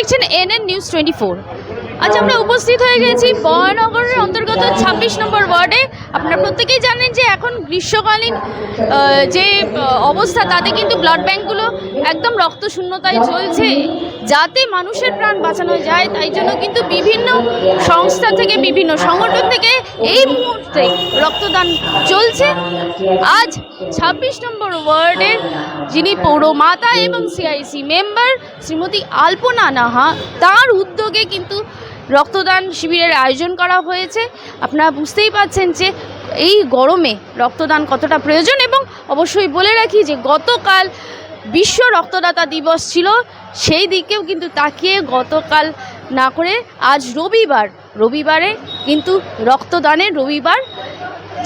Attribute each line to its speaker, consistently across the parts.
Speaker 1: দেখছেন NN news twenty four. আজ আমরা উপস্থিত হয়ে গেছি বয়নগরের অন্তর্গত ছাব্বিশ নম্বর ওয়ার্ডে। আপনারা প্রত্যেকেই জানেন যে এখন গ্রীষ্মকালীন যে অবস্থা, তাতে কিন্তু ব্লাড ব্যাঙ্কগুলো একদম রক্ত শূন্যতায় চলছে। যাতে মানুষের প্রাণ বাঁচানো যায়, তাই জন্য কিন্তু বিভিন্ন সংস্থা থেকে, বিভিন্ন সংগঠন থেকে এই মুহূর্তে রক্তদান চলছে। আজ ছাব্বিশ নম্বর ওয়ার্ডের যিনি পৌরমাতা এবং সিআইসি মেম্বার শ্রীমতী আলপনা নাহা, তার উদ্যোগে কিন্তু রক্তদান শিবিরের আয়োজন করা হয়েছে। আপনারা বুঝতেই পাচ্ছেন যে এই গরমে রক্তদান কতটা প্রয়োজন এবং অবশ্যই বলে রাখি যে গতকাল বিশ্ব রক্তদাতা দিবস ছিল সেই দিকেও কিন্তু তাকিয়ে গতকাল না করে আজ রবিবার রবিবারে কিন্তু রক্তদানের রবিবার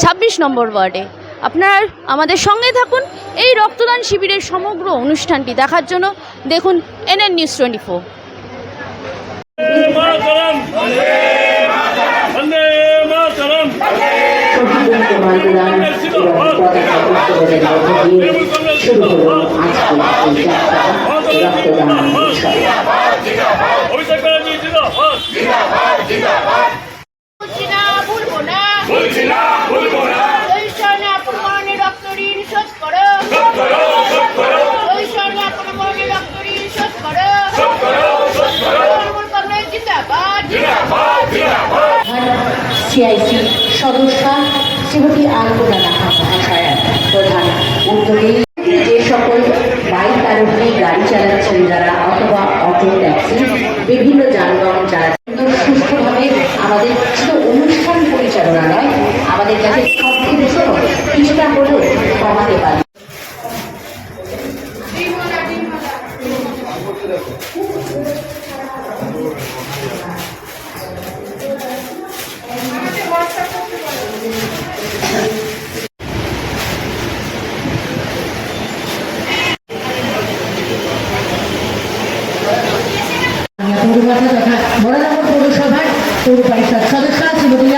Speaker 1: ছাব্বিশ নম্বর ওয়ার্ডে। আপনারা আমাদের সঙ্গে থাকুন এই রক্তদান শিবিরের সমগ্র অনুষ্ঠানটি দেখার জন্য। দেখুন এনএন নিউজ টোয়েন্টি ফোর।
Speaker 2: শুরু হলো আজকে এই যাত্রা রক্তদান উৎসব
Speaker 3: অভিষেক ব্যানার্জি জিন্দাবাদ
Speaker 4: বলছি না ভুলবো না
Speaker 3: বলছি না ভুলবো না
Speaker 4: ওই স্বর্ণে আপন মনে রক্ত ঋণ শোধ করো
Speaker 3: সব করো সব করো
Speaker 4: ওই স্বর্ণে আপন মনে রক্ত ঋণ শোধ করো
Speaker 3: সব করো সব করো
Speaker 4: তৃণমূল কংগ্রেস জিন্দাবাদ
Speaker 3: জিন্দাবাদ জিন্দাবাদ
Speaker 2: সিআইসি সদস্যা শ্রীমতী আলপনা নাহা প্রধান উদ্যোগে। যে সকল বাইক আরোহী, গাড়ি চালাচ্ছেন যারা অথবা অটো, ট্যাক্সি, বিভিন্ন যানবাহন যারা সুস্থভাবে আমাদের শুধু অনুষ্ঠান পরিচালনা নয় আমাদের কাছে সব কিছু কিছুটা হলেও কমাতে পারি। পৌরমাতা তথা বড়নগর পৌরসভার পৌর পরিষদ সদস্য শ্রীমতী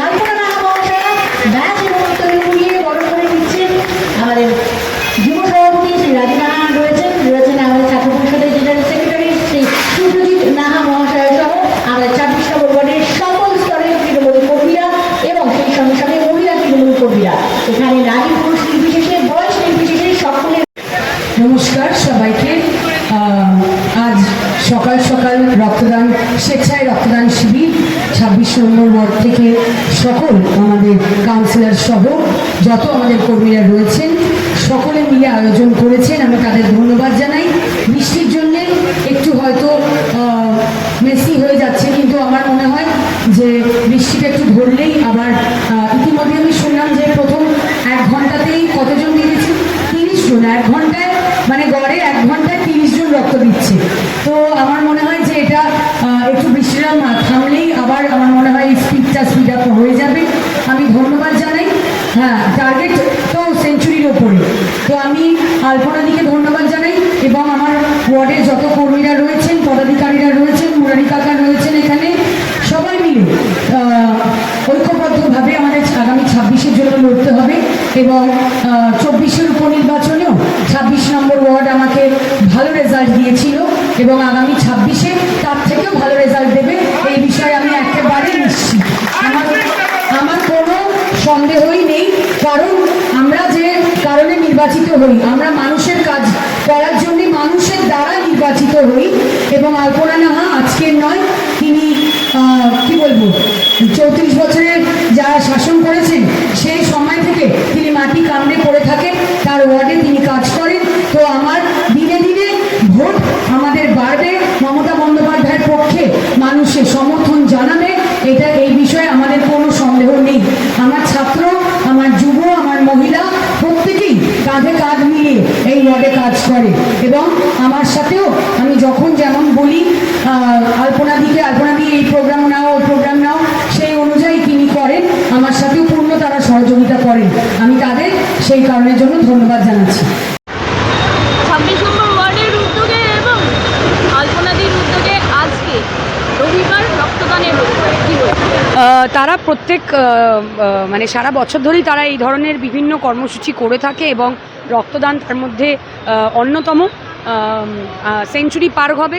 Speaker 2: রয়েছেন রয়েছেন আমাদের ছাত্র পরিষদের জেনারেল সেক্রেটারি শ্রী সুপ্রজিৎ নাহা মহাশয় সহ আমাদের ছাব্বিশ নম্বর সকল স্তরের তৃণমূল কর্মীরা এবং সেই সঙ্গে সঙ্গে মহিলা তৃণমূল কর্মীরা। এখানে নারী পুরুষ নির্বিশেষে বয়স নির্বিশেষে সকলের
Speaker 5: নমস্কার সবাইকে আহ, আজ সকাল সকাল রক্তদান, স্বেচ্ছায় রক্তদান শিবির, ছাব্বিশ নম্বর ওয়ার্ড থেকে সকল আমাদের কাউন্সিলর সহ যত আমাদের কর্মীরা রয়েছেন, সকলে মিলে আয়োজন করেছেন দিচ্ছে। তো আমার মনে হয় যে এটা একটু বিশ্রাম থামলেই আবার আমার মনে হয় স্পিডটা স্পিড আপ হয়ে যাবে। আমি ধন্যবাদ জানাই। হ্যাঁ টার্গেট তো সেঞ্চুরির ওপরে। তো আমি আলপনাদিকে ধন্যবাদ জানাই এবং আমার ওয়ার্ডের যত কর্মীরা রয়েছেন, পদাধিকারীরা রয়েছেন, মুরারি কাকা রয়েছেন এখানে, সবাই মিলে ঐক্যবদ্ধভাবে আমাদের আগামী ছাব্বিশের জন্য লড়তে হবে এবং চব্বিশের উপনির্বাচনেও ছাব্বিশ নম্বর ওয়ার্ড আমাকে ভালো রেজাল্ট দিয়েছিল এবং আগামী ছাব্বিশে তার থেকেও ভালো রেজাল্ট দেবে। এই বিষয়ে আমি একেবারে নিশ্চিত। আমার আমার কোনো সন্দেহই নেই, কারণ আমরা যে কারণে নির্বাচিত হই, আমরা মানুষের কাজ করার জন্য মানুষের দ্বারা নির্বাচিত হই এবং আলপনা নাহা আজকের নয়, তিনি কি বলব, চৌত্রিশ বছরের যারা শাসন করেছেন, সেই সময় থেকে তিনি মাটি কামড়ে পড়ে থাকেন, তার ওয়ার্ডে তিনি কাজ করেন। তো আমার আমাদের বাড়বে, মমতা বন্দ্যোপাধ্যায়ের পক্ষে মানুষের সমর্থন জানাবে, এটা এই বিষয়ে আমাদের কোনো সন্দেহ নেই। আমার ছাত্র, আমার যুব, আমার মহিলা প্রত্যেকেই কাঁধে কাঁধ মিলিয়ে এই ওয়ার্ডে কাজ করে। এবং আমার সাথেও আমি যখন যেমন বলি আলপনা দিকে আলপনা দিয়ে এই প্রোগ্রাম নাও ওই প্রোগ্রাম নাও সেই অনুযায়ী তিনি করেন আমার সাথেও পূর্ণ তারা সহযোগিতা করেন আমি তাদের সেই কারণের জন্য ধন্যবাদ জানাচ্ছি
Speaker 1: ছাব্বিশ নম্বর ওয়ার্ডের উদ্যোগে এবং আলপনাদির উদ্যোগে আজকে রবিবার রক্তদানের রবিবার কী বলবেন?
Speaker 5: আহ, তারা প্রত্যেক মানে সারা বছর ধরেই তারা এই ধরনের বিভিন্ন কর্মসূচি করে থাকে এবং রক্তদান তার মধ্যে অন্যতম সেঞ্চুরি পার হবে।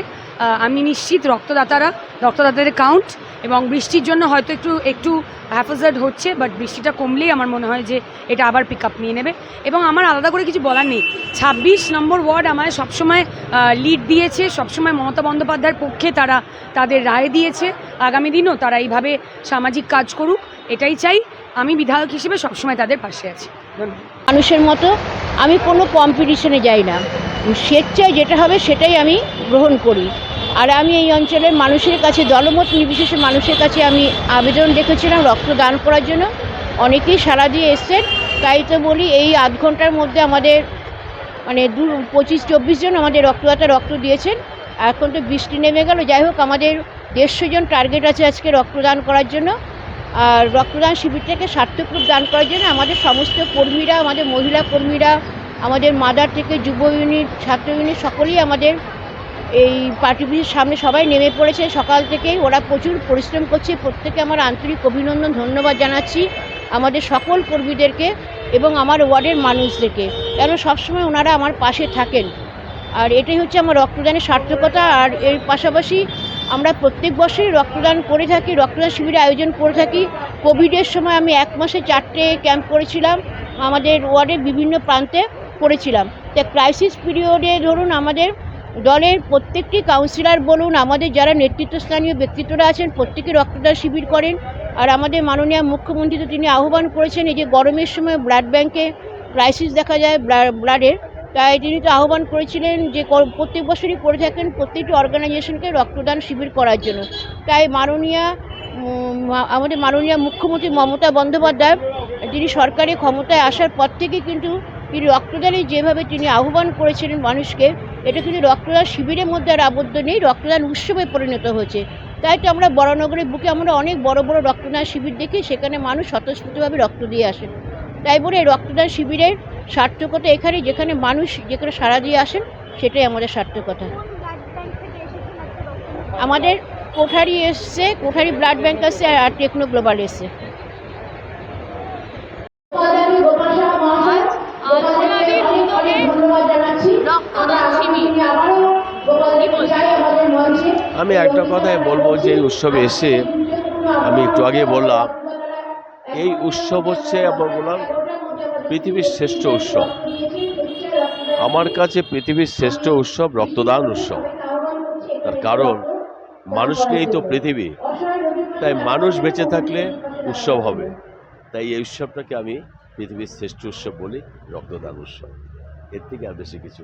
Speaker 5: আমি নিশ্চিত রক্তদাতারা, রক্তদাতাদের কাউন্ট এবং বৃষ্টির জন্য হয়তো একটু একটু হ্যাফাজার্ড হচ্ছে বাট বৃষ্টিটা কমলেই আমার মনে হয় যে এটা আবার পিক আপ নিয়ে নেবে। এবং আমার আলাদা করে কিছু বলার নেই। ছাব্বিশ নম্বর ওয়ার্ড আমায় সবসময় লিড দিয়েছে, সবসময় মমতা বন্দ্যোপাধ্যায়ের পক্ষে তারা তাদের রায় দিয়েছে। আগামী দিনও তারা এইভাবে সামাজিক কাজ করুক, এটাই চাই। আমি বিধায়ক হিসেবে সবসময় তাদের পাশে আছি।
Speaker 4: মানুষের মতো আমি কোনো কম্পিটিশনে যাই না। স্বেচ্ছায় যেটা হবে সেটাই আমি গ্রহণ করি। আর আমি এই অঞ্চলের মানুষের কাছে, দলমত নির্বিশেষে মানুষের কাছে আমি আবেদন রেখেছিলাম রক্তদান করার জন্য। অনেকেই সাড়া দিয়ে এসছেন। তাই তো বলি, এই আধ ঘণ্টার মধ্যে আমাদের মানে দু পঁচিশ চব্বিশ জন আমাদের রক্তদাতা রক্ত দিয়েছেন। এখন তো বৃষ্টি নেমে গেল। যাই হোক, আমাদের দেড়শো জন টার্গেট আছে আজকে রক্তদান করার জন্য। আর রক্তদান শিবিরটাকে সার্থকরূপ দান করার জন্য আমাদের সমস্ত কর্মীরা, আমাদের মহিলা কর্মীরা, আমাদের মাদার থেকে যুব ইউনিট, ছাত্র ইউনিট সকলেই আমাদের এই পার্টি অফিসের সামনে সবাই নেমে পড়েছে। সকাল থেকেই ওরা প্রচুর পরিশ্রম করছে। প্রত্যেকে আমার আন্তরিক অভিনন্দন, ধন্যবাদ জানাচ্ছি আমাদের সকল কর্মীদেরকে এবং আমার ওয়ার্ডের মানুষদেরকে। কেন সবসময় ওনারা আমার পাশে থাকেন। আর এটাই হচ্ছে আমার রক্তদানের সার্থকতা। আর এর পাশাপাশি আমরা প্রত্যেক বছরই রক্তদান করে থাকি, রক্তদান শিবিরের আয়োজন করে থাকি। কোভিডের সময় আমি এক মাসে চারটে ক্যাম্প করেছিলাম। আমাদের ওয়ার্ডের বিভিন্ন প্রান্তে করেছিলাম। তা ক্রাইসিস পিরিয়ডে ধরুন আমাদের দলের প্রত্যেকটি কাউন্সিলর বলুন, আমাদের যারা নেতৃত্বস্থানীয় ব্যক্তিত্বরা আছেন, প্রত্যেকে রক্তদান শিবির করেন। আর আমাদের মাননীয় মুখ্যমন্ত্রী তো তিনি আহ্বান করেছেন, এই যে গরমের সময় ব্লাড ব্যাংকে ক্রাইসিস দেখা যায় ব্লাডের তাই তিনি তো আহ্বান করেছিলেন যে প্রত্যেক বছরই করে থাকেন প্রত্যেকটি অর্গানাইজেশনকে রক্তদান শিবির করার জন্য। তাই মাননীয় আমাদের মাননীয় মুখ্যমন্ত্রী মমতা বন্দ্যোপাধ্যায়, তিনি সরকারি ক্ষমতায় আসার পর থেকে কিন্তু তিনি রক্তদানের যেভাবে তিনি আহ্বান করেছিলেন মানুষকে এটা কিন্তু রক্তদান শিবিরের মধ্যে আর আবদ্ধ নেই রক্তদান উৎসবে পরিণত হয়েছে। তাই তো আমরা বড়নগরের বুকে আমরা অনেক বড় বড় রক্তদান শিবির দেখি সেখানে মানুষ স্বতঃস্ফূর্তভাবে রক্ত দিয়ে আসেন। তাই বলে এই রক্তদান শিবিরের সার্থকতা এখানে যেখানে মানুষ যেখানে সাড়া দিয়ে আসেন সেটাই আমাদের সার্থকতা। আমাদের কোঠারি এসছে কোঠারি ব্লাড ব্যাংক আসছে আর টেকনো গ্লোবাল এসছে।
Speaker 1: রক্তদান
Speaker 6: আমি একটা কথাই বলব, যে এই উৎসবে এসে আমি একটু আগে বললাম, এই উৎসব হচ্ছে আমরা বললাম, পৃথিবীর শ্রেষ্ঠ উৎসব। আমার কাছে পৃথিবীর শ্রেষ্ঠ উৎসব রক্তদান উৎসব। তার কারণ, মানুষকেই তো পৃথিবী। তাই মানুষ বেঁচে থাকলে উৎসব হবে। তাই এই উৎসবটাকে আমি পৃথিবীর শ্রেষ্ঠ উৎসব বলি, রক্তদান উৎসব। এর থেকে আর বেশি কিছু।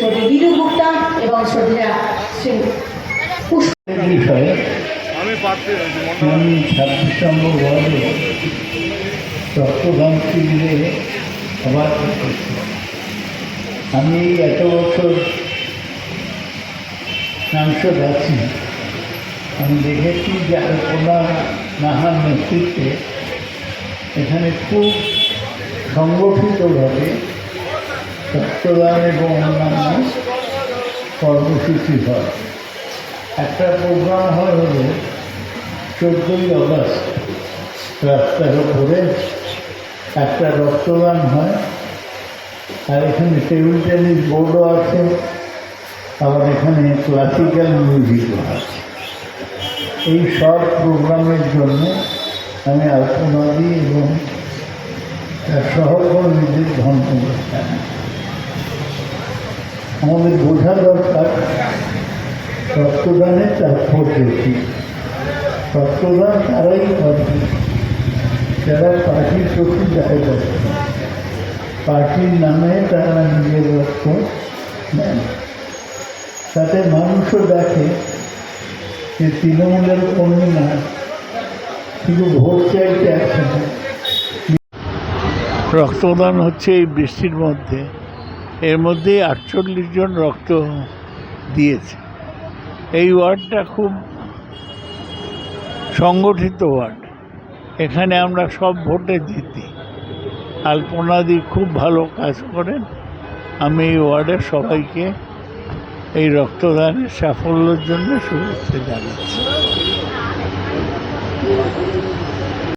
Speaker 2: গুপ্তা এবং শ্রদ্ধা শ্রী
Speaker 7: বিষয়ে আমি ছাব্বিশ নম্বর ওয়ার্ডে রক্তদান শিবিরে সবার আমি এই এত বছর সাংসদ আছি। আমি দেখেছি যে আলপনা নাহার নেতৃত্বে এখানে খুব সংগঠিতভাবে রক্তদান এবং অন্যান্য কর্মসূচি হয়। একটা প্রোগ্রাম হয় হলো চোদ্দোই অগস্ট। রাস্তার ওপরে একটা রক্তদান হয়। আর এখানে টেবিল টেনিস বোর্ডও আছে। আবার এখানে ক্লাসিক্যাল মিউজিকও আছে। এই সব প্রোগ্রামের জন্য আমি আলপনা দিই এবং তার সহকর্মীদের ধন্যবাদ জানাই। আমাদের বোঝা দরকার রক্তদানের তাৎপর্য কী রক্তদান তারাই করে যারা পার্টির প্রতি দায়বদ্ধ পার্টির নামে তারা নিজের রক্ত নেন তাতে মানুষও দেখে যে তৃণমূলের কর্মী না শুধু ভোট চাইতে আসে রক্তদান হচ্ছে এই বৃষ্টির মধ্যে। এর মধ্যে আটচল্লিশ জন রক্ত দিয়েছে। এই ওয়ার্ডটা খুব সংগঠিত ওয়ার্ড। এখানে আমরা সব ভোটে জিতি। আলপনাদি খুব ভালো কাজ করেন। আমি এই ওয়ার্ডের সবাইকে এই রক্তদানের সাফল্যের জন্য শুভেচ্ছা জানাচ্ছি।